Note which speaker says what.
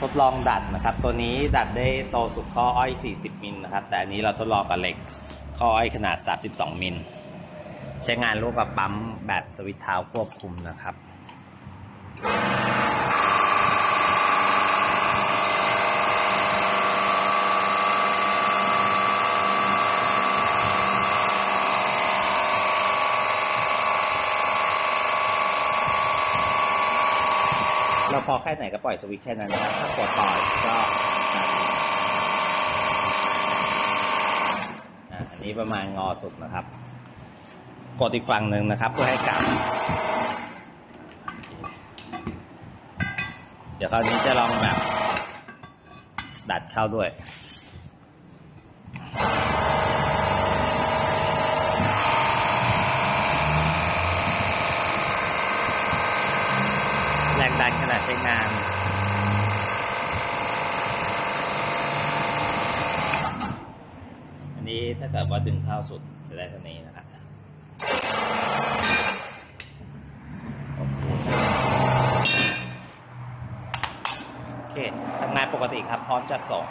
Speaker 1: ทดลองดัดนะครับ ตัวนี้ดัดได้โตสุดข้ออ้อย 40 มิลนะครับ แต่อันนี้เราทดลองกับเหล็กข้ออ้อยขนาด 32 มิล ใช้งานร่วมกับปั๊มแบบสวิตช์เท้าควบคุมนะครับ เราพอแค่ไหนก็ปล่อยสวิตช์แค่นั้นนะครับถ้ากดต่อยก็อันนี้ประมาณงอสุดนะครับ กดอีกฝั่งหนึ่งนะครับเพื่อให้กลับเดี๋ยวคราวนี้จะลองแบบดัดเข้าด้วย แรงดันขณะ ใช้งานอันนี้ถ้าเกิดว่าดึงเข้าสุดจะได้เท่านี้นะครับโอเคทำงานปกติครับพร้อมจะส่ง